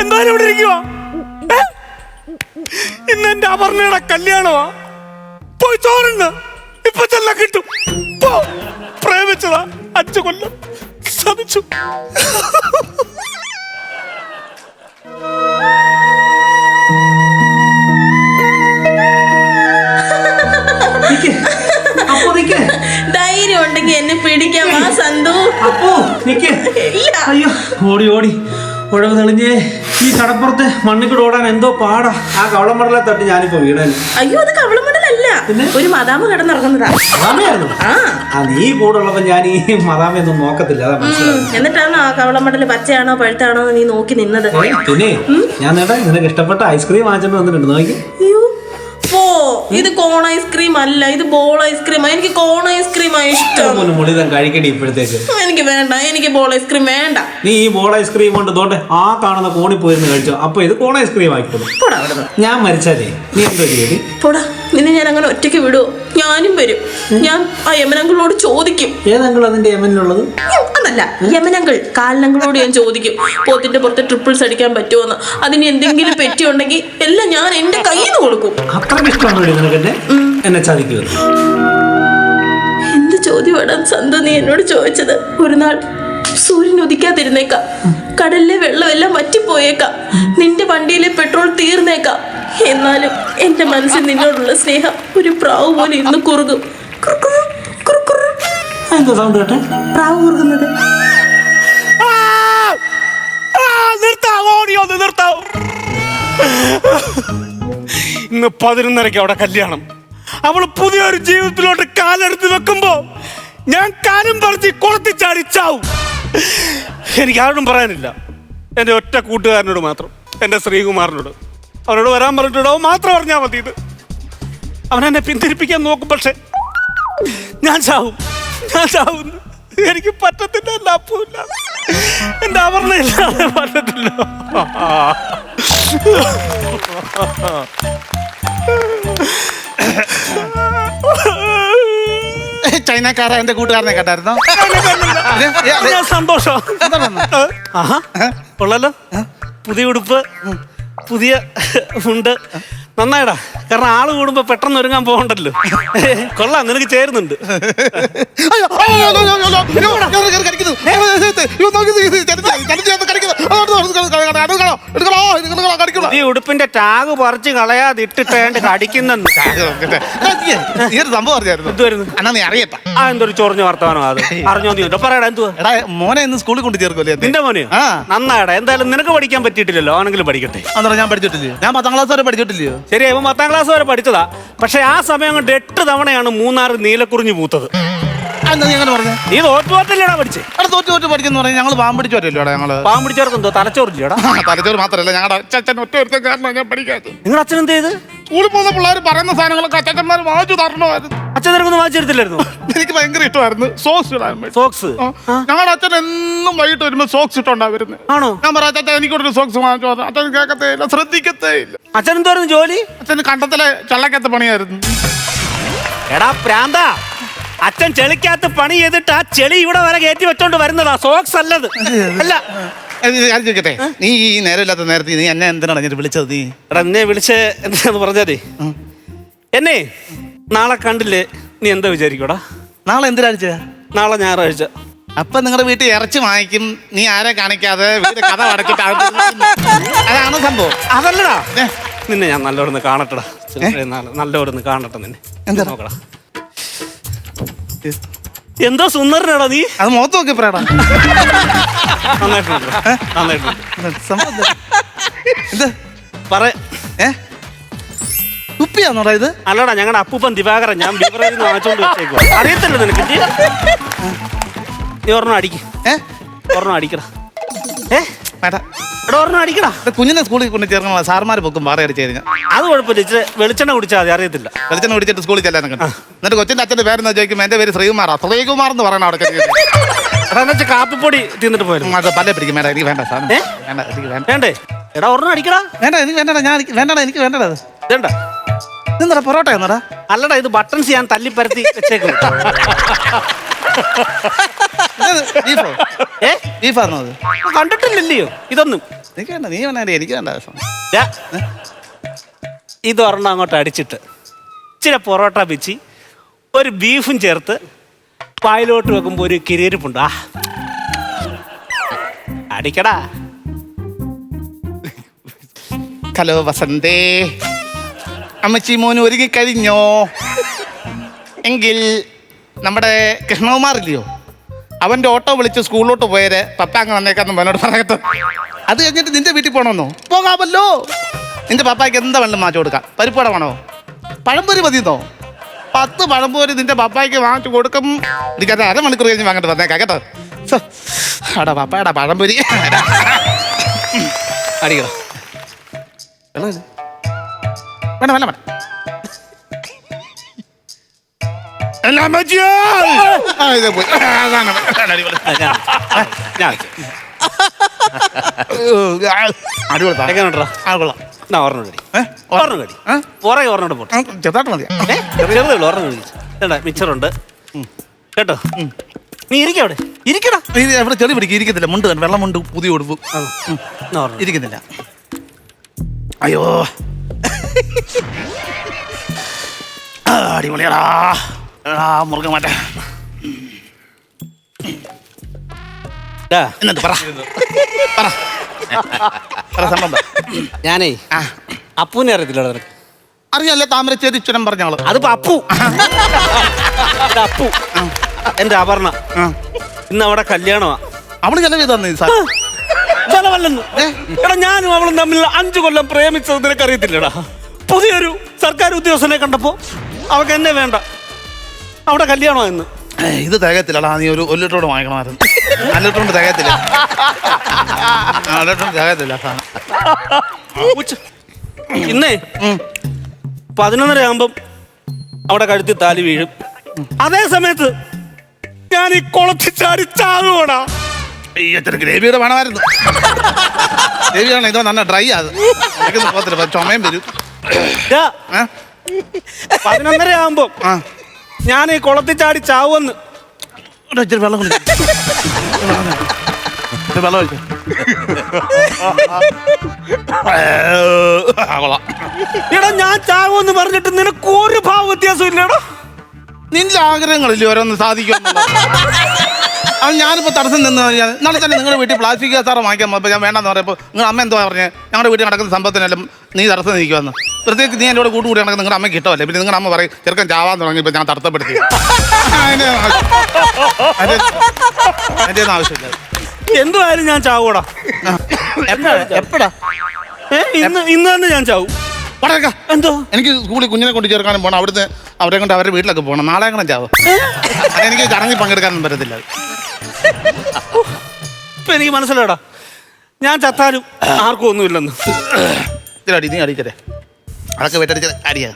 എന്തായാലും ഇവിടെ ഇരിക്കുവാ? ഏ? ഇന്ന് എന്റെ അപർണയുടെ കല്യാണമാ. പോയി ചോറുണ്ട്. ഇപ്പൊ ചെല്ല കിട്ടും. പ്രേമിച്ചതാ. അഞ്ചു കൊല്ലം. സതിച്ചു ധൈര്യം ഉണ്ടെങ്കിൽ എന്നെ പിടിക്കാം. ആ സന്തു. അപ്പോ നിക്ക്. ഇല്ല. അയ്യോ ഓടി ഓടി. ഉഴവ് തെളിഞ്ഞേ. ഈ കടപ്പുറത്ത് മണ്ണിക്കൂടെ ഓടാൻ എന്തോ പാടാ. ആ കവളം മടലെ തട്ടി ഞാനിപ്പോ വീടാൻ അയ്യോ അത് കവളമടലല്ല? ഒരു മദാമ കിടന്നിറങ്ങുന്നതാ. മദാമയായിരുന്നു? ആ. ആ നീ കൂടെ ഉള്ളപ്പോ ഞാൻ ഈ മദാമയൊന്നും നോക്കത്തില്ല. അതാ എന്നിട്ടാണോ ആ കവളമടൽ പച്ചയാണോ പഴുത്താണോ നീ നോക്കി നിന്നത്? പിന്നെ ഞാൻ നേട്ടാ നിനക്ക് ഇഷ്ടപ്പെട്ട ഐസ്ക്രീം വാങ്ങിച്ചിട്ട് വന്നിട്ടുണ്ട്. നോക്കി. അയ്യോ പോ ഇത് കോൺ ഐസ്ക്രീം അല്ല ഇത് ബോൾ ഐസ്ക്രീം എനിക്ക് കോൺ ഐസ്ക്രീം ഇഷ്ടം. മുളിതം കഴിക്കടി ഇപ്പോഴത്തേക്ക്. എനിക്ക് വേണ്ട എനിക്ക് ബോൾ ഐസ്ക്രീം വേണ്ട. നീ ഈ ബോൾ ഐസ്ക്രീം കൊണ്ട് തോട്ടെ ആ കാണുന്ന കോണി പോയിരുന്നു കഴിച്ചോ. അപ്പൊ ഇത് കോൺ ഐസ്ക്രീം ആയിക്കോളും ഞാൻ മരിച്ചാലേ നീ എന്തോ ചെയ്യടി? പോടാ. നിന്നെ ഞാൻ അങ്ങനെ ഒറ്റയ്ക്ക് വിടുവോ? ഞാനും വരും. ഞാൻ ആ യമനങ്കിളോട് ചോദിക്കും. ഏതങ്കിൾ അതിന്റെ യമനിലുള്ളത്? അതല്ല യമനങ്കിൾ. കാലിനങ്കിളോട് ഞാൻ ചോദിക്കും. പോത്തിന്റെ പുറത്ത് ട്രിപ്പിൾസ് അടിക്കാൻ പറ്റുമോന്ന് അതിന് എന്തെങ്കിലും പറ്റിയുണ്ടെങ്കിൽ എല്ലാം ഞാൻ എന്റെ കയ്യിൽ നിന്ന് കൊടുക്കും. അത്രയ്ക്ക് ഇഷ്ടമാണ് എന്നെ ചതിക്കുമല്ലോ എന്ത് ചോദ്യമാണ് സന്തോ നീ എന്നോട് ചോദിച്ചത്? ഒരു നാൾ സൂര്യൻ ഉദിക്കാതിരുന്നേക്കാം. കടലിലെ വെള്ളമെല്ലാം വറ്റിപ്പോയേക്കാം. നിന്റെ വണ്ടിയിലെ പെട്രോൾ തീർന്നേക്കാം. എന്നാലും എന്റെ മനസ്സിൽ നിന്നോടുള്ള സ്നേഹം ഒരു പ്രാവ് പോലെ ഇന്ന് കുറുകും. എന്താ സൗണ്ട് കേട്ടെ? പ്രാവ് കുറുകുന്നത്? ഇന്ന് പതിനൊന്നരയ്ക്ക് അവിടെ കല്യാണം. അവൾ പുതിയൊരു ജീവിതത്തിലോട്ട് കാലെടുത്ത് വെക്കുമ്പോ ഞാൻ കാലം പറിച്ച് കുളത്തി ചാടിച്ചാവും എനിക്ക് ആരോടും പറയാനില്ല. എന്റെ ഒറ്റ കൂട്ടുകാരനോട് മാത്രം. എന്റെ ശ്രീകുമാറിനോട്. അവനോട് വരാൻ പറഞ്ഞിട്ടുണ്ടോ? മാത്രം പറഞ്ഞാൽ മതി ഇത്. അവനെന്നെ പിന്തിരിപ്പിക്കാൻ നോക്കും പക്ഷെ ഞാൻ ചാവും. ഞാൻ ചാവും. എനിക്ക് പറ്റത്തില്ല എന്റെ അപ്പുമില്ല എന്റെ അവർണയില്ലാതെ പറ്റത്തില്ല. ചൈനക്കാര എന്റെ കൂട്ടുകാരനെ കേട്ടായിരുന്നോ ഞാൻ സന്തോഷം. ആഹാ കൊള്ളാലോ. പുതിയ ഉടുപ്പ്. പുതിയ ഉണ്ട് നന്നായിടാ കാരണം ആൾ കൂടുമ്പോ പെട്ടെന്ന് ഒരുങ്ങാൻ പോകണ്ടല്ലോ കൊള്ളാം നിനക്ക് ചേരുന്നുണ്ട് അയ്യോ, അയ്യോ. ഈ ഉടുപ്പിന്റെ ടാഗ് പറിച്ച് കളയാതെ ഇട്ടിട്ടേണ്ട് കടിക്കുന്നെന്ന്. എടാ, നീ നീ ഒരു സംഭവം അറിഞ്ഞായിരുന്നു എന്തുവായിരുന്നു? അന്നാ നീ അറിയട്ടാ. ആ എന്തൊരു ചൊറിഞ്ഞ വർത്തമാനം അത്. അറിഞ്ഞോ നീ? ഉണ്ടോ? പറയടാ എന്തുവാ? എടാ മോനെ ഇന്ന് സ്കൂളിൽ കൊണ്ട് ചേർക്കുമല്ലേ നിന്റെ മോനെ ആ. നന്നായടാ എന്തായാലും നിനക്ക് പഠിക്കാൻ പറ്റിയിട്ടില്ലല്ലോ അവനെങ്കിലും പഠിക്കട്ടെ. അന്നേരം ഞാൻ പഠിച്ചിട്ടില്ലയോ? ഞാൻ പത്താം ക്ലാസ് വരെ പഠിച്ചിട്ടില്ലയോ? ശരി ഇവൻ പത്താം ക്ലാസ് വരെ പഠിച്ചതാ. പക്ഷെ ആ സമയം കൊണ്ട് എട്ട് തവണയാണ് മൂന്നാർ നീലക്കുറിഞ്ഞു പൂത്തത്. എന്താ നീ അങ്ങനെ പറഞ്ഞേ? നീ പഠിച്ചേ അവിടെ തോറ്റ് തോറ്റ് പഠിക്കുന്നു പറഞ്ഞാൽ ഞങ്ങൾ ഞങ്ങൾ? എന്തോ? തലച്ചോറില്ലേടാ? തലച്ചോറ് മാത്രമല്ല ഞങ്ങളുടെ അച്ഛൻ ഒറ്റ കാരണമാണ് ഞാൻ പഠിക്കാത്ത. അച്ഛൻ എന്ത് ചെയ്ത്? സ്കൂളിൽ പോകുന്ന പിള്ളേർ പറയുന്ന സാധനങ്ങളൊക്കെ അച്ഛന്മാർ വാങ്ങിച്ചു തരണമായിരുന്നു. അച്ഛൻ നിനക്കൊന്നും വാങ്ങിച്ചെടുത്തില്ലായിരുന്നു എനിക്ക് ഭയങ്കര ഇഷ്ടമായിരുന്നു. സോക്സ് ഇടാൻ വേണ്ടി. സോക്സ് ആ, ഞങ്ങളുടെ അച്ഛൻ എന്നും വൈകിട്ട് വരുമ്പോൾ സോക്സ് ഇട്ടോണ്ടാ വരുന്നത് ആണോ? ഞാൻ പറയാം അച്ഛൻ എനിക്കൊരു സോക്സ് വാങ്ങിച്ചു. അച്ഛൻ കേൾക്കത്തേ ഇല്ല ശ്രദ്ധിക്കത്തേ ഇല്ല. അച്ഛൻ എന്തായിരുന്നു ജോലി? അച്ഛന് കണ്ടത്തിലെ ചള്ളക്കത്തെ പണിയായിരുന്നു. എടാ പ്രാന്ത. അച്ഛൻ ചെളിക്കകത്ത് പണി ചെയ്തിട്ട് ആ ചെളി ഇവിടെ വരെ കയറ്റി വെച്ചോണ്ട് വരുന്നതാ. സോക്സ് അല്ലത്. അല്ല. ഞാൻ ചോദിക്കട്ടെ? നീ ഈ നേരമില്ലാത്ത നേരത്തെ നീ എന്നെ എന്തിനാണ് എന്നിട്ട് വിളിച്ചത് നീ? എടാ എന്നെ വിളിച്ച് എന്താന്ന് പറഞ്ഞാലേ? എന്നെ നാളെ കണ്ടില്ലേ? നീ എന്താ വിചാരിക്കൂടാ നാളെ എന്തിനാഴ്ച നാളെ ഞായറാഴ്ച. അപ്പൊ നിങ്ങളുടെ വീട്ടിൽ ഇറച്ചി വാങ്ങിക്കും. നീ ആരെ കാണിക്കാതെ കഥ അടച്ചിട്ട്. അതാണ് സംഭവം? അതല്ലടാ. നിന്നെ ഞാൻ നല്ലോടൊന്ന് കാണട്ടടാ. നല്ലോടൊന്ന് കാണട്ടെ നിന്നെ. എന്താ? നോക്കടാ. എന്തോ സുന്ദരനാടാ നീ? അത് മുഖത്ത് നോക്കി പറയടാ. നന്നായിട്ടുണ്ട്. എന്ത്? പറ. ഏ? ഇത്? അല്ലടാ ഞങ്ങളുടെ അപ്പൂപ്പൻ ദിവാകരൻ ഞാൻ ബീവറേജിൽ നിന്ന് വാങ്ങിച്ചോണ്ട് വെച്ചേക്കുവാ. അറിയത്തില്ല നിനക്ക്? നീ ഒരെണ്ണം അടിക്ക്. ഏ? ഒരെണ്ണം അടിക്കടാ. ഏ? വേണ്ട. എടാ ഒരെണ്ണം അടിക്കടാ. കുഞ്ഞിനെ സ്കൂളിൽ കൊണ്ട് ചേർക്കണ സാർമാർ പൊക്കും വേറെ അടിച്ചു കഴിഞ്ഞാൽ അത് കുഴപ്പമില്ല ഇച്ചിരി വെളിച്ചെണ്ണ കുടിച്ചാൽ മതി അറിയത്തില്ല. വെളിച്ചെണ്ണ കുടിച്ചിട്ട് സ്കൂളിൽ ചെല്ലാൻ കണ്ടു എന്നിട്ട് കൊച്ചിന്റെ അച്ഛന്റെ പേരെന്ന് ചോദിക്കുമ്പോൾ എന്റെ പേര് ശ്രീകുമാറാ. ശ്രീകുമാർ എന്ന് പറയണം അവിടെ എന്ന് വെച്ചാൽ കാപ്പിപ്പൊടി തിന്നിട്ട് ഉം, അത് പല്ലേ പിടിക്കും. വേണ്ട എനിക്ക് വേണ്ട സാധനം ഏ? വേണ്ട എനിക്ക് വേണ്ട. വേണ്ടേ? എടാ ഒരെണ്ണം അടിക്കടാ. വേണ്ട എനിക്ക് വേണ്ടടാ ഞാൻ എനിക്ക് വേണ്ടടാ എനിക്ക് വേണ്ടടാ അത്. വേണ്ട. ഇതെന്താ പൊറോട്ട എന്നടാ അല്ലടാ ഇത് ബട്ടൺസ് ഞാൻ തല്ലി പരത്തി വെച്ചേക്കുന്നു. ബീഫോ ഏ? ബീഫാണോ അത്? കണ്ടിട്ടില്ലല്ലയോ? ഇതൊന്നും. എനിക്ക് വേണ്ട നീ വേണ്ട എനിക്ക് വേണ്ട ആവശ്യം ദാ, ഇതൊരെണ്ണം അങ്ങോട്ട് അടിച്ചിട്ട് ഇച്ചിരി പൊറോട്ട പിച്ചി ഒരു ബീഫും ചേർത്ത് പായലോട്ട് വെക്കുമ്പോൾ ഒരു കിരീരിപ്പുണ്ട്. ആ. അടിക്കടാ. ഹലോ വസന്തേ. അമ്മച്ചി മോന് ഒരുങ്ങി കഴിഞ്ഞോ എങ്കിൽ നമ്മുടെ കൃഷ്ണകുമാർ ഇല്ലയോ അവന്റെ ഓട്ടോ വിളിച്ച് സ്കൂളിലോട്ട് പോയര് പപ്പ അങ്ങ് വന്നേക്കാന്ന് എന്നോട് പറയത്തു. അത് കഴിഞ്ഞിട്ട് നിന്റെ വീട്ടിൽ പോകണമെന്നോ പോകാമല്ലോ. നിന്റെ പപ്പായ്ക്ക് എന്താ വെള്ളം മാറ്റി കൊടുക്കാം പരിപ്പട വേണോ? പഴംപൊരി മതിയെന്നോ? പത്ത് പഴംപൊരി നിന്റെ പപ്പായ്ക്ക് വാങ്ങിച്ചു കൊടുക്കും. എനിക്കത് അരമണിക്കൂർ കഴിഞ്ഞ് വാങ്ങിട്ട് വന്നേക്കാം കേട്ടോ. അടാ എടാ പപ്പായടാ പഴംപൊരി. അടിക്കണം വേണം വേണം വേണ്ട വേണ്ട വേണ്ട. ആ, ഇത് പോയി. ആ, അതാണ്. അടിപൊളി. ആ, ഞാൻ- ഞാൻ അടിപൊളി സാധനം. എങ്ങനെയുണ്ടെടാ? ആ, കൊള്ളാം. എന്നാ ഒരെണ്ണം കടി. ഏ? ഒരെണ്ണം കടി. ഏ? പുറകെ ഒരെണ്ണം പോട്ടെ ആ, ചെറുതായിട്ട് മതി. ഏ? ചെറുതേ ഉള്ളൂ ഒരെണ്ണം കടി. കേട്ടാ മിച്ചറുണ്ട്. കേട്ടോ? നീ ഇരിക്ക അവിടെ. ഇരിക്കടാ. ഇത് എവിടെ ചെളി പിടിക്കും? ഇരിക്കത്തില്ല. മുണ്ട് തന്നെ. വെള്ളം മുണ്ട് പുതിയ ഉടുപ്പ് എന്നാ. ഇരിക്കുന്നില്ല അയ്യോ. ആ, അടിപൊളിയാടാ. ആ മാറ്റ. എന്നിട്ട് പറ. പറ. പറ സംഭവം പറ. ഞാനേ ആ. അപ്പൂനെ അറിയത്തില്ല നിനക്ക്. അറിയാലോ താമരശ്ശേരി ചുരം പറഞ്ഞോളൂ അതിപ്പോ അപ്പു. അപ്പു. എന്റെ അപർണ. ഇന്ന് അവിടെ കല്യാണമാ. അവൾ ചെലവ് തന്നെ സാർ? സ്ഥലമല്ലെന്ന് എടാ ഞാനും അവളും തമ്മിൽ അഞ്ചു കൊല്ലം പ്രേമിച്ചത് നിനക്ക് അറിയത്തില്ലടാ പുതിയൊരു സർക്കാർ ഉദ്യോഗസ്ഥനെ കണ്ടപ്പോ അവൾക്ക് എന്നെ വേണ്ട. അവിടെ കല്യാണോ എന്ന് ഇത് തികയത്തില്ലടാ നീ ഒരു ഒരു ലിറ്ററോട് വാങ്ങിക്കണമായിരുന്നു. അര കൊണ്ട് തികയത്തില്ല. അര തികയത്തില്ല സാധനം. ഉച്ച- ഇന്നേ പതിനൊന്നര ആകുമ്പം അവിടെ കഴുത്തി താലി വീഴും. അതേ സമയത്ത് ഞാൻ ഈ കുളത്തിൽ ചാടി ഈ അച്ഛൻ ഗ്രേവിയുടെ വേണമായിരുന്നു. ഗ്രേവിയാണ് ഇത് നല്ല ഡ്രൈ അത്. പോകത്തില്ല ചുമയും വരും? പതിനൊന്നര ആകുമ്പം ആ. ഞാൻ ഈ കുളത്തിൽ ചാടി ചാവുമെന്ന് ഇവിടെ ഇച്ചിരി വെള്ളം കുടിക്ക്. ഇച്ചിരി വെള്ളം ഒഴിച്ചോ. ആ, കൊള്ളാം. എടാ ഞാൻ ചാവുമെന്ന് പറഞ്ഞിട്ട് നിനക്ക് ഒരു ഭാവ വ്യത്യാസം ഇല്ലടാ നിന്റെ ആഗ്രഹങ്ങളില്ലേ ഓരോന്ന് സാധിക്കുമെന്നുള്ളത് അത് ഞാനിപ്പോൾ തടസ്സം നിന്ന് കഴിഞ്ഞാൽ നാളെ തന്നെ നിങ്ങളുടെ വീട്ടിൽ പ്ലാസ്റ്റിക് കസാറ വാങ്ങിക്കാൻ പോകുമ്പോൾ ഞാൻ വേണ്ടെന്ന് പറയുമ്പോൾ നിങ്ങൾ അമ്മ എന്തോ പറഞ്ഞ്? ഞങ്ങളുടെ വീട്ടിൽ നടക്കുന്ന സംഭവത്തിനെല്ലാം നീ തടസ്സം നിൽക്കുമെന്ന് പ്രത്യേകിച്ച് നീ എന്നോട് കൂട്ടുകൂടി നടക്കുന്ന നിങ്ങളുടെ അമ്മ കിട്ടുമല്ലേ പിന്നെ നിങ്ങളുടെ അമ്മ പറയും ചെറുക്കൻ ചാവാൻ തുടങ്ങിയപ്പോൾ ഞാൻ തടസ്സപ്പെടുത്തി. ഒന്നും ആവശ്യമില്ല. എന്തുവായാലും ഞാൻ ചാവൂടാ. എപ്പോഴാ? ഇന്ന് ഇന്ന് തന്നെ ഞാൻ ചാവും. എന്തോ? എനിക്ക് സ്കൂളിൽ കുഞ്ഞിനെ കൊണ്ട് ചേർക്കാനും പോകണം അവിടുന്ന് അവരെ കൊണ്ട് അവരുടെ വീട്ടിലൊക്കെ പോകണം നാളെ അങ്ങനെ ചാവും. അതെനിക്ക് ചടങ്ങിൽ പങ്കെടുക്കാനൊന്നും പറ്റത്തില്ല. ഇപ്പൊ എനിക്ക് മനസ്സിലാടാ ഞാൻ ചത്താലും ആർക്കും ഒന്നുമില്ലെന്ന്. ഇതിലടി അടി നീ അടിച്ചേ അതൊക്കെ വെട്ടടിച്ചത് അടിയാ.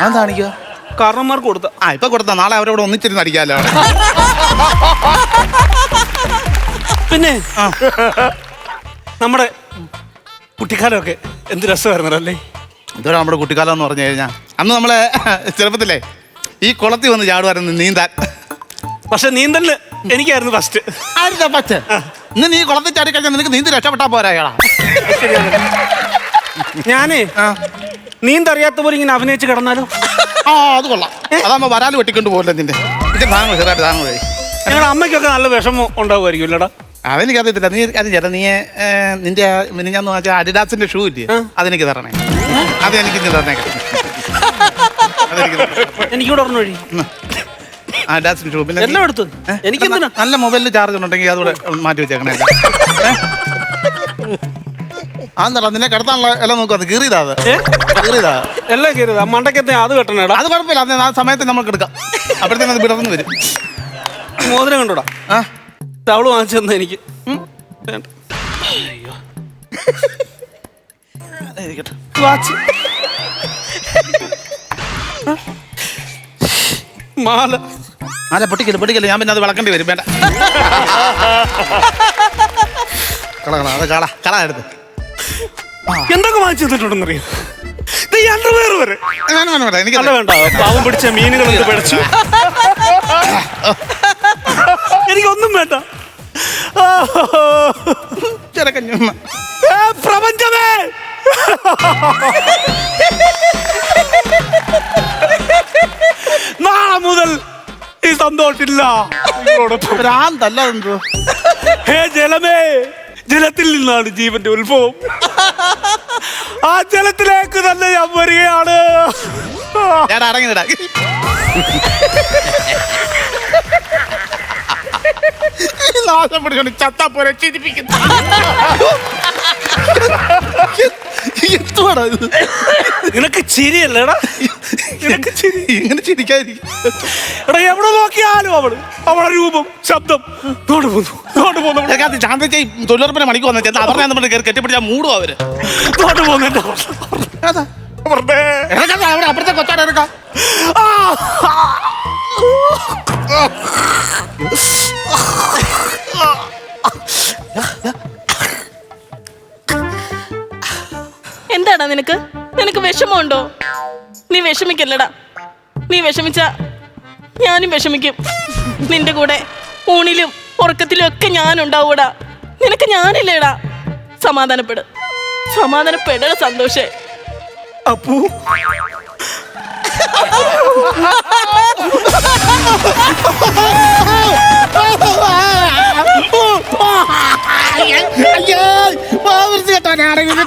അതെന്താ അടിക്കുക കാരണന്മാർക്ക് കൊടുത്ത. ആ ഇപ്പൊ കൊടുത്ത. നാളെ അവരോട് ഒന്നിച്ചിരുന്ന് അടിക്കാമല്ലോ പിന്നെ. നമ്മുടെ കുട്ടിക്കാലമൊക്കെ എന്ത് രസമായിരുന്നല്ലേ? ഇതുവരെ നമ്മുടെ കുട്ടിക്കാലം എന്ന് പറഞ്ഞു കഴിഞ്ഞാൽ അന്ന് നമ്മളെ ചെറുപ്പത്തിലേ ഈ കുളത്തിൽ വന്ന് ചാടുമായിരുന്നു നീന്താൻ. പക്ഷെ നീന്തലിന് എനിക്കായിരുന്നു ഫസ്റ്റ് ആരുടെ പച്ച ഇന്ന് നീ കുളത്തിൽ ചാടി കഴിഞ്ഞാൽ നിനക്ക് നീന്തി രക്ഷപ്പെട്ടാ പോരാ ഞാനേ നീന്തറിയാത്ത പോലെ ഇങ്ങനെ അഭിനയിച്ച് കിടന്നാലോ? ആ അത് കൊള്ളാം. അതാകുമ്പോ വരാൽ വെട്ടിക്കൊണ്ട് പോകില്ല നിന്റെ? ചെറുതായിട്ട് ഞങ്ങളുടെ അമ്മയ്ക്കൊക്കെ നല്ല വിഷമം ഉണ്ടാവുമായിരിക്കും ഇല്ലടാ. അതെനിക്കറിയത്തില്ല. നീ അത് ചേട്ടാ നീ നിന്റെ മിനിഞ്ഞാന്ന് വെച്ചാൽ അഡിഡാസിന്റെ ഷൂ ഇല്ലേ. അതെനിക്ക് തരണേ. അതെനിക്ക് എനിക്ക് തരണേ എനിക്കൂടെ ഓർമ്മ പറഞ്ഞു വഴി പിന്നെ എല്ലാം എടുത്തു ഏ? നല്ല മൊബൈലിൽ ചാർജ് ഉണ്ടെങ്കിൽ അതുകൂടെ മാറ്റി വെച്ചേക്കണേ. അതെന്താ നിന്നെ കിടത്താനുള്ള എല്ലാം നോക്കുക അത് കീറിയതാ അത്. കീറിയതാ. എല്ലാം കീറിയതാ. മണ്ടക്കത്തെ അത് കെട്ടണേടാ. അത് കുഴപ്പമില്ല. അന്ന് ആ സമയത്ത് നമുക്ക് എടുക്കാം. അപ്പോഴത്തേനും അത് വിടർന്ന് വരും. മോതിരം കണ്ടോടാ? ആ. തവൾ വാങ്ങിച്ചു തന്നെ എനിക്ക്. വാച്ച്. മാല. അല്ല പൊട്ടിക്കൽ പൊട്ടിക്കൽ ഞാൻ പിന്നെ അത് വിളക്കേണ്ടി വരും. വേണ്ട. കള കള അത് കള കള എടുത്ത്. എന്തൊക്കെ വാങ്ങിച്ചു തന്നിട്ടുണ്ടെന്നറിയോ? അണ്ടർവെയർ വരെ. എനിക്ക് അല്ല വേണ്ട. പാവം പിടിച്ച മീനുകൾ എന്ത് പിടച്ചു എനിക്കൊന്നും വേണ്ട. ആ, ചെറുക്കൻ ചുമ്മാ. ഏ, പ്രപഞ്ചമേ! നാളെ മുതൽ സന്തോഷില്ല നിങ്ങളോടൊപ്പം. ഭ്രാന്തല്ല എന്തോ ഹേ ജലമേ ജലത്തിൽ നിന്നാണ് ജീവന്റെ ഉത്ഭവം. ആ ജലത്തിലേക്ക് തന്നെ ഞാൻ വരികയാണ്. ഞാൻ അടങ്ങിടാ നാശം പിടിച്ചോണ്ട് ചത്താ പോലെ ചിരിപ്പിക്കുന്നു. ഇത്? നിനക്ക് ചിരിയല്ലേടാ? ഇങ്ങനെ ചിരിക്കാതിരിക്കും. എടാ എവിടെ നോക്കിയാലും അവൾ. അവളെ രൂപം ശബ്ദം. തോട് പോന്നു തോട് പോന്നു. ഇതിനകത്ത് ശാന്തച്ച തൊഴിലുറപ്പിനെ മണിക്ക് വന്ന ചേട്ടാ. അവരുടെ നമ്മൾ കയറി കെട്ടിപ്പിടിച്ചാൽ മൂടും അവർ. തോട് പോന്നു അതാ. അവിടെ അപ്പുറത്തെ കൊച്ചാടെ ഇറക്കാം എന്താടാ നിനക്ക്? നിനക്ക് വിഷമമുണ്ടോ? നീ വിഷമിക്കല്ലടാ. നീ വിഷമിച്ച ഞാനും വിഷമിക്കും. നിന്റെ കൂടെ ഊണിലും ഉറക്കത്തിലും ഒക്കെ ഞാനുണ്ടാവൂടാ. നിനക്ക് ഞാനില്ലേടാ. സമാധാനപ്പെട്. സമാധാനപ്പെടണ സന്തോഷേ. അപ്പു. അയ്യോ ഓ കേട്ടോനാണെങ്കിൽ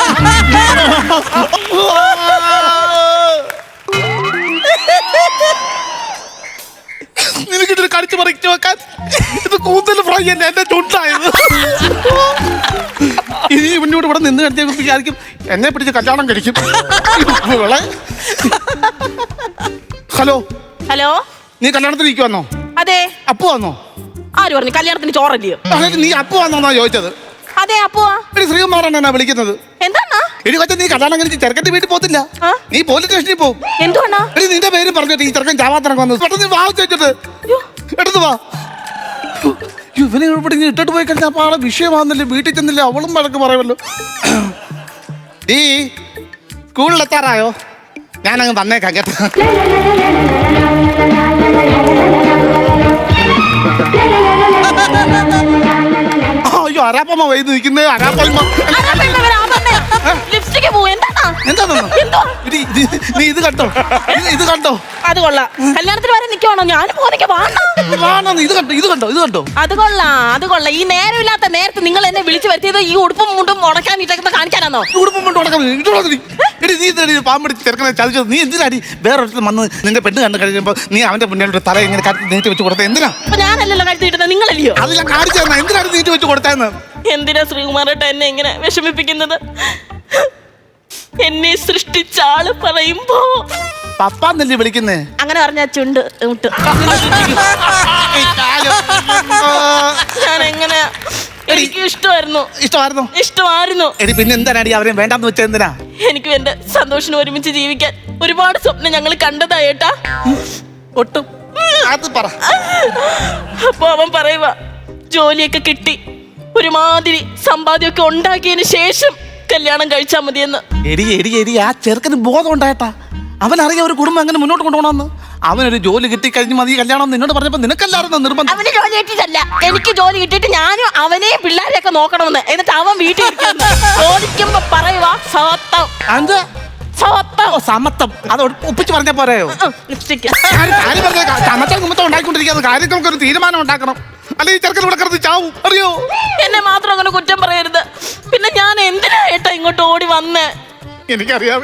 അല്ലേ എന്റെ ചുണ്ടായത്. ഇനി മുന്നോട്ട് ഇവിടെ നിന്ന് കഴിഞ്ഞ വിചാരിക്കും എന്നെ പിടിച്ച് കല്യാണം കഴിക്കും. ഇവളെ. ഹലോ. ഹലോ. നീ കല്യാണത്തിന് ഇരിക്കുവന്നോ? അതെ. അപ്പു വന്നോ ആര് പറഞ്ഞു? കല്യാണത്തിന് ചോറല്ലയോ അതായത് നീ അപ്പു വന്നോന്നാ ചോദിച്ചത്. അതെ അപ്പുവാ. എടി ശ്രീകുമാറാണ് വിളിക്കുന്നത്? എന്താണാ എടി കൊച്ച നീ കല്യാണം കഴിച്ച് ചെറുക്കന്റെ വീട്ടിൽ പോത്തില്ല ആ? നീ പോലീസ് സ്റ്റേഷനിൽ പോകും എന്തുവാണാ എടി നിന്റെ പേര് പറഞ്ഞിട്ട് ഈ ചെറുക്കൻ ചാവാത്തിറങ്ങി വന്നത്. പെട്ടെന്ന് വാ വെച്ചിട്ട് അയ്യോ, എടുത്തു വാ. ഇവനെ ഇവിടെ ഇട്ടിട്ട് പോയി കഴിഞ്ഞാൽ അപ്പൊ ആളെ വിഷയമാകുന്നില്ല വീട്ടിൽ ചെന്നില്ല? അവളും വഴക്ക് പറയുമല്ലോ. ഡീ സ്കൂളിൽ എത്താറായോ? ഞാനങ്ങ് വന്നേക്കാം കേട്ടോ. അയ്യോ അരാപ്പമ്മ വൈദ്യുതി നിൽക്കുന്നത് അരാപ്പമ്മ. ലിപ്സ്റ്റിക്ക് പോവും എന്താണാ? എന്താണെന്നോ എന്തുവാ എടി, ഇത് നീ ഇത് കണ്ടോ? ഇത് ഇത് കണ്ടോ? അത് കൊള്ളാം. കല്യാണത്തിന് വരെ നിൽക്കുവാണോ ഞാൻ പോകുന്നെങ്കിൽ വാണ? വാണോ ഇത് കണ്ടോ? ഇത് കണ്ടോ? ഇത് കണ്ടോ? അത് കൊള്ളാം അത് കൊള്ളാം. ഈ നേരമില്ലാത്ത നേരത്തെ നിങ്ങൾ എന്നെ വിളിച്ചു വരുത്തിയത് ഈ ഉടുപ്പും മുണ്ടും മുടക്കാൻ ഇട്ടേക്കുന്ന കാണിക്കാനാണോ ഉടുപ്പും കൊണ്ട് ഇങ്ങോട്ട് വാ നീ. എടി നീ ഇതെടി പാമ്പടിച്ച് ചെറുക്കനെ ചതിച്ചത്. നീ എന്തിനാടി വേറെ ഒരിടത്ത് വന്ന് നിന്റെ പെണ്ണ് കണ്ടു കഴിഞ്ഞപ്പോ നീ അവന്റെ മുന്നിലോട്ട് തല ഇങ്ങനെ കത്തി നീട്ടി വെച്ച് കൊടുത്തത് എന്തിനാ? അപ്പൊ ഞാനല്ലല്ലോ കഴുത്തി ഇട്ടത് നിങ്ങളല്ലയോ? അത് ഞാൻ കാണിച്ചു തന്നെ. എന്തിനാണ് നീട്ടി വെച്ച് കൊടുത്തതെന്ന് എന്തിനാ ശ്രീകുമാരേട്ട എന്നെ ഇങ്ങനെ വിഷമിപ്പിക്കുന്നത്? എന്നെ സൃഷ്ടിച്ച ആൾ പറയുമ്പോ. പപ്പാന്നല്ലേ വിളിക്കുന്നേ? അങ്ങനെ പറഞ്ഞ ചുണ്ട് മുട്ട് ഞാൻ എങ്ങനെ എനിക്ക് ഇഷ്ടമായിരുന്നു. ഇഷ്ടമായിരുന്നു? ഇഷ്ടമായിരുന്നു. എടി പിന്നെ എന്തിനാടി അവരെ വേണ്ടാന്ന് വെച്ചാൽ എന്തിനാ എനിക്ക് എന്റെ സന്തോഷം ഒരുമിച്ച് ജീവിക്കാൻ ഒരുപാട് സ്വപ്നം ഞങ്ങൾ കണ്ടതാ ഏട്ടാ. ഒട്ടും. അത് പറ. അപ്പൊ അവൻ പറയുക ജോലിയൊക്കെ കിട്ടി. ഒരുമാതിരി സമ്പാദ്യമൊക്കെ ഉണ്ടാക്കിയതിന് ശേഷം കല്യാണം കഴിച്ചാൽ മതിയെന്ന്. എടി എടി എടി ആ ചെറുക്കന് ബോധം ഉണ്ടായിട്ടാ. അവൻ അറിയാം ഒരു കുടുംബം അങ്ങനെ മുന്നോട്ട് കൊണ്ടുപോകണമെന്ന്. അവനൊരു ജോലി കിട്ടി കഴിഞ്ഞ് മതി കല്യാണം നിന്നോട് പറഞ്ഞപ്പോ നിനക്കല്ലായിരുന്നു നിർബന്ധം? അവന് ജോലി കിട്ടിയിട്ടല്ല. എനിക്ക് ജോലി കിട്ടിയിട്ട് ഞാനും അവനെയും പിള്ളേരെയൊക്കെ നോക്കണമെന്ന്. എന്നിട്ട് അവൻ വീട്ടിൽ ഇരിക്കുന്നു. ചോദിക്കുമ്പോ പറയുവാ സവത്തം അത് സവത്തം ഓ, സമത്വം. അത് ഒ- ഒപ്പിച്ച് പറഞ്ഞ പോരെയോ ലിപ്സ്റ്റിക് കാര്യം കാര്യം പറഞ്ഞ സമത്വം കുമ്പത്തം ഉണ്ടായിക്കൊണ്ടിരിക്കുന്നത് കാര്യങ്ങൾക്ക് ഒരു തീരുമാനം ഉണ്ടാക്കണം. അല്ലെങ്കിൽ ചെറുക്കൻ ഇവിടെ കിടന്ന് ചാവും. അറിയോ? എന്നെ മാത്രം അങ്ങനെ കുറ്റം പറയരുത്. പിന്നെ ഞാൻ എന്തിനാ ഏട്ടാ ഇങ്ങോട്ട് ഓടി വന്നേ? എനിക്കറിയാം.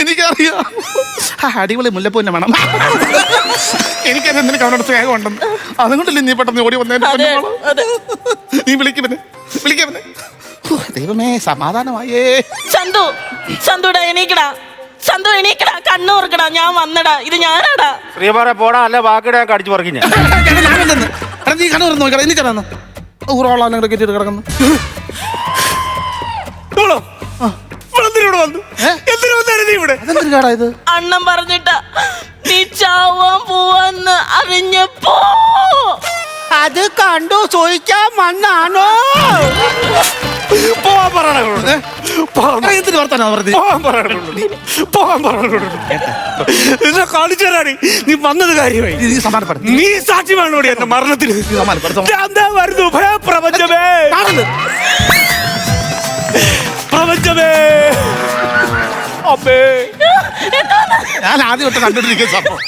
എനിക്കറിയാം. ആ, അടിപൊളി മുല്ലപ്പൂവിന്റെ വേണം എനിക്കറിയാം നിനക്ക് അവനോട് സ്നേഹം ഉണ്ടെന്ന് അതുകൊണ്ടല്ലേ നീ പെട്ടെന്ന് ഓടി വന്നേ അതെ അതെ. നീ വിളിക്കുവനെ ഹോ, ദൈവമേ സമാധാനമായേ. ചന്തു ചന്തുടാ എണീക്കടാ. ചന്തു എണീക്കടാ. കണ്ണൂർക്കടാ ഞാൻ വന്നടാ. ഇത് ഞാനാടാ. ശ്രീമാരെ പോടാ അല്ല ബാക്കിയുടെ ഞാൻ കടിച്ചു പറിക്കും ഞാൻ. എടാ, ഞാനല്ലെന്ന്. എടാ, നീ കണ്ണു തുറന്ന് നോക്കടാ എനിക്കടാന്ന് ഊറോളാം കെട്ടിട്ട് കിടക്കുന്നു. അണ്ണം പറഞ്ഞിട്ടാ നീ ചാവാൻ പോവാന്ന് അറിഞ്ഞപ്പോ അത് കണ്ടു? ചോദിക്കാൻ മണ്ണാണോ പോവാൻ പറയണേ. എന്തിന് വർത്താനോ പറഞ്ഞത് പോവാൻ പറയണുള്ളൂ പോവാൻ പറയണുള്ളൂ നിന്നെ കാണിച്ചു തരാടി നീ വന്നത് കാര്യമായി. നീ സമാനപ്പെടും നീ സാക്ഷി വേണോടി എന്റെ മരണത്തിന്? വരുന്നു ഭയപ്രപഞ്ചമേ. പ്രപഞ്ചമേ. അമ്മേ ഞാൻ ആദ്യം തൊട്ട് കണ്ടിട്ടിരിക്കുന്ന സംഭവം.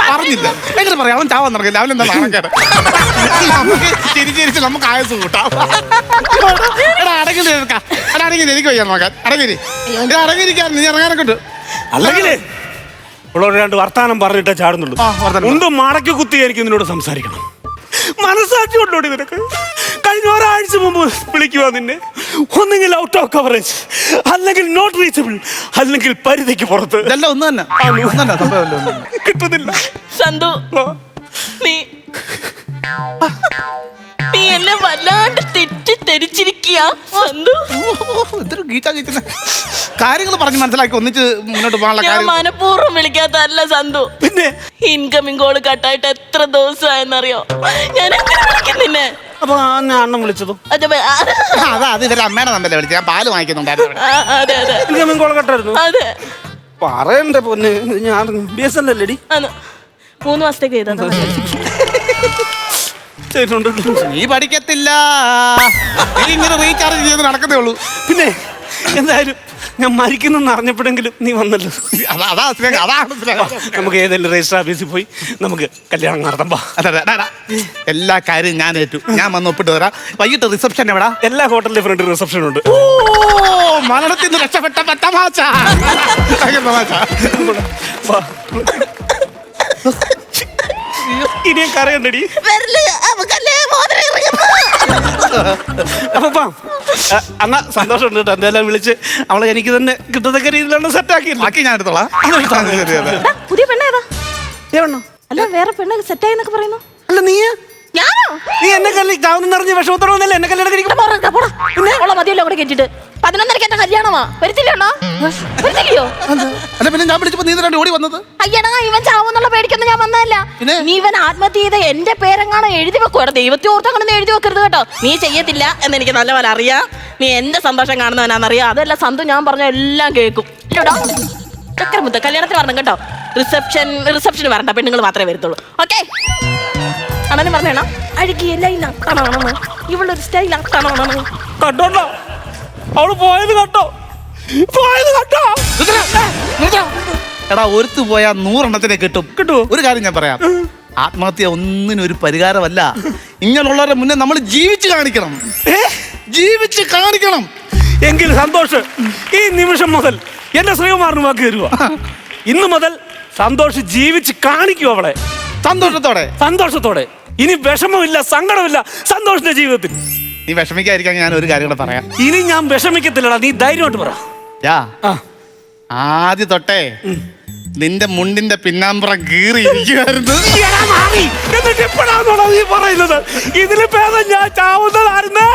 പറഞ്ഞില്ല. എങ്ങനെ പറയാം? അവൻ ചാവാൻ നടക്കില്ല അവൻ എന്താ കേട്? നമുക്ക് ചിരിച്ചിരിച്ച് നമുക്ക് ആയസ് കൂട്ടാം. എടാ അടങ്ങി നിൽക്കാം എടാ അടങ്ങി എനിക്ക് വയ്യ നോക്കാൻ. അടങ്ങിരി ഇത് അടങ്ങിയിരിക്കാൻ നീ ഇറങ്ങാനൊക്കെ ഉണ്ട് അല്ലെങ്കിലേ ഉള്ളവർ രണ്ട് വർത്താനം പറഞ്ഞിട്ടേ ചാടുന്നുള്ളൂ. ആ, ഉണ്ട് മടക്കി കുത്തി എനിക്ക് നിന്നോട് സംസാരിക്കണം. മനസ്സാക്ഷി കൊണ്ടോടി നിനക്ക്? കഴിഞ്ഞ ഒരാഴ്ച മുമ്പ് വിളിക്കുക നിന്നെ. ഒന്നെങ്കിൽ ഔട്ട് ഓഫ് കവറേജ് അല്ലെങ്കിൽ നോട്ട് റീച്ചബിൾ അല്ലെങ്കിൽ പരിധിക്ക് പുറത്ത്. ഇതെല്ലാം ഒന്ന് തന്നെ. ഒന്ന് തന്നെ സംഭവം എല്ലാം ഒന്ന് തന്നെ. കിട്ടുന്നില്ല. സന്തു. നീ നീ എന്നെ വല്ലാണ്ട് തെറ്റിദ്ധരിച്ചിരിക്കുക സന്തു. ഓ, എന്തൊരു ഗീറ്റാ ഗീറ്റുന്ന കാര്യങ്ങൾ പറഞ്ഞ് മനസ്സിലാക്കി ഒന്നിച്ച് മുന്നോട്ട് പോകാനുള്ള ഞാൻ കാര്യം. മനഃപൂർവം വിളിക്കാത്തല്ല സന്തു. പിന്നെ? ഇൻകമിങ് കോൾ കട്ടായിട്ട് എത്ര ദിവസമായെന്നറിയോ? ഞാൻ എങ്ങനെ വിളിക്കും നിന്നെ? അപ്പൊ ആ ഞാൻ അണ്ണം വിളിച്ചതും. അത് അതാ അത് ഇവരുടെ അമ്മയുടെ നമ്പല്ലേ വിളിച്ചത്. ഞാൻ പാൽ വാങ്ങിക്കുന്നുണ്ടായിരുന്നു ഇവിടെ. അതെ അതെ. എനിക്ക് കട്ടായിരുന്നു. അതെ. പറയണ്ടേ പൊന്ന്. ഞാൻ ബി എസ് എൻ അല്ലേടി? ആണ്. മൂന്ന് മാസത്തേക്ക് ചെയ്താ ചെയ്തിട്ടുണ്ട് നീ പഠിക്കത്തില്ല. നീ ഇങ്ങനെ റീചാർജ് ചെയ്ത് നടക്കത്തേ ഉള്ളൂ. പിന്നെ എന്തായാലും ഞാൻ മരിക്കുന്നെന്ന് അറിഞ്ഞപ്പോഴെങ്കിലും നീ വന്നല്ലോ അതാ അതാ സ്നേഹം, അതാണ് സ്നേഹം. നമുക്ക് ഏതെങ്കിലും രജിസ്റ്റർ ഓഫീസിൽ പോയി നമുക്ക് കല്യാണം നടത്താം വാ. അതെ, അതെ, അതെ, അതെ. എല്ലാ കാര്യവും ഞാൻ ഏറ്റു ഞാൻ വന്ന് ഒപ്പിട്ട് തരാം വൈകിട്ട് റിസപ്ഷൻ എവിടാ എല്ലാ ഹോട്ടലിലെ ഫ്രണ്ട് റിസപ്ഷൻ ഉണ്ട് ഓ മരണത്തിൽ നിന്ന് രക്ഷപ്പെട്ട തമാശ വാ. ഇനിയും കരയണ്ടടി. അപ്പൊ അന്നാ സന്തോഷമുണ്ട് കേട്ടോ. എന്തെല്ലാം വിളിച്ച് അവളെ എനിക്ക് തന്നെ കിട്ടത്തക്ക രീതിയിലാണ് സെറ്റ് ആക്കിയില്ല ബാക്കി ഞാൻ എടുത്തോളാം. പുതിയ പെണ്ണേതാ അല്ല വേറെ പെണ്ണ സെറ്റായി എന്നൊക്കെ പറയുന്നു. അല്ല നീ? ഞാനോ? നീ എന്നെ കല്യാണം നിറഞ്ഞ വിഷമത്തോടെ വന്നല്ലേ? എന്നെ കല്യാണം കഴിക്കും. പിന്നെ? ഉള്ള മതിയല്ലോ അവിടെ കേട്ടിട്ട് പതിനൊന്നരക്ക് എന്റെ കല്യാണമാ. വരത്തില്ലണ്ണോ വരുത്തില്ലയോ? അല്ല പിന്നെ ഞാൻ വിളിച്ചപ്പോ നീ രണ്ട് ഓടി വന്നത്? അയ്യടാ ഇവൻ ചാവുന്നുള്ള പേടിക്കൊന്നും ഞാൻ വന്നതല്ല. നീ ഇവൻ ആത്മഹത്യ ചെയ്ത എന്റെ പേരെങ്ങാണ് എഴുതി വെക്കും. എടാ ദൈവത്തെ ഓർത്ത് അങ്ങനെ എഴുതി വെക്കരുത് കേട്ടോ. നീ ചെയ്യത്തില്ല എന്ന് എനിക്ക് നല്ലപോലെ അറിയാം. നീ എന്റെ സന്തോഷം കാണുന്നവനാണെന്നറിയാം. അതല്ല സന്തു ഞാൻ പറഞ്ഞ എല്ലാം കേൾക്കും. ഇല്ലടാ ചക്കര മുത്ത കല്യാണത്തിന് വരണം കേട്ടോ. റിസപ്ഷൻ റിസപ്ഷന് വരണ്ട പെണ്ണുങ്ങൾ മാത്രമേ വരത്തുള്ളൂ. ഓക്കെ? അണ്ണനും പറഞ്ഞേണ അഴുകിയ ആക്കണമെന്ന് ഇവളൊരു സ്റ്റൈൽ ആക്കണമെന്ന് കണ്ടോണ്ടോ അവൾ പോയത് കണ്ടോ? പോയത് കണ്ടോ? എടാ ഒരുത്ത് പോയാ നൂറെണ്ണത്തിനെ കിട്ടും. കിട്ടുവോ? ഒരു കാര്യം ഞാൻ പറയാം. ആത്മഹത്യ ഒന്നിനും ഒരു പരിഹാരമല്ല. ഇങ്ങനെയുള്ളവരുടെ മുന്നേ നമ്മൾ ജീവിച്ചു കാണിക്കണം. ജീവിച്ച് കാണിക്കണം. എങ്കിൽ സന്തോഷ് ഈ നിമിഷം മുതൽ എന്റെ ശ്രീകുമാറിന് വാക്ക് തരുക ഇന്ന് മുതൽ സന്തോഷ് ജീവിച്ച് കാണിക്കൂ അവളെ. സന്തോഷത്തോടെ. സന്തോഷത്തോടെ. ഇനി വിഷമമില്ല സങ്കടമില്ല സന്തോഷിന്റെ ജീവിതത്തിൽ. നീ വിഷമിക്കായിരിക്കാൻ ഞാൻ ഒരു കാര്യം കൂടെ പറയാം. ഇനി ഞാൻ വിഷമിക്കത്തില്ലടാ നീ ധൈര്യമായിട്ട് പറ. യാ ആ. ആദ്യ തൊട്ടേ നിന്റെ മുണ്ടിന്റെ പിന്നാമ്പുറം കീറി ഇരിക്കുമായിരുന്നു എടാ മാറി. എന്നിട്ട് ഇപ്പോഴാണോടാ നീ പറയുന്നത്? ഇതിന് ഭേദം ഞാൻ ചാവുന്നതായിരുന്നു.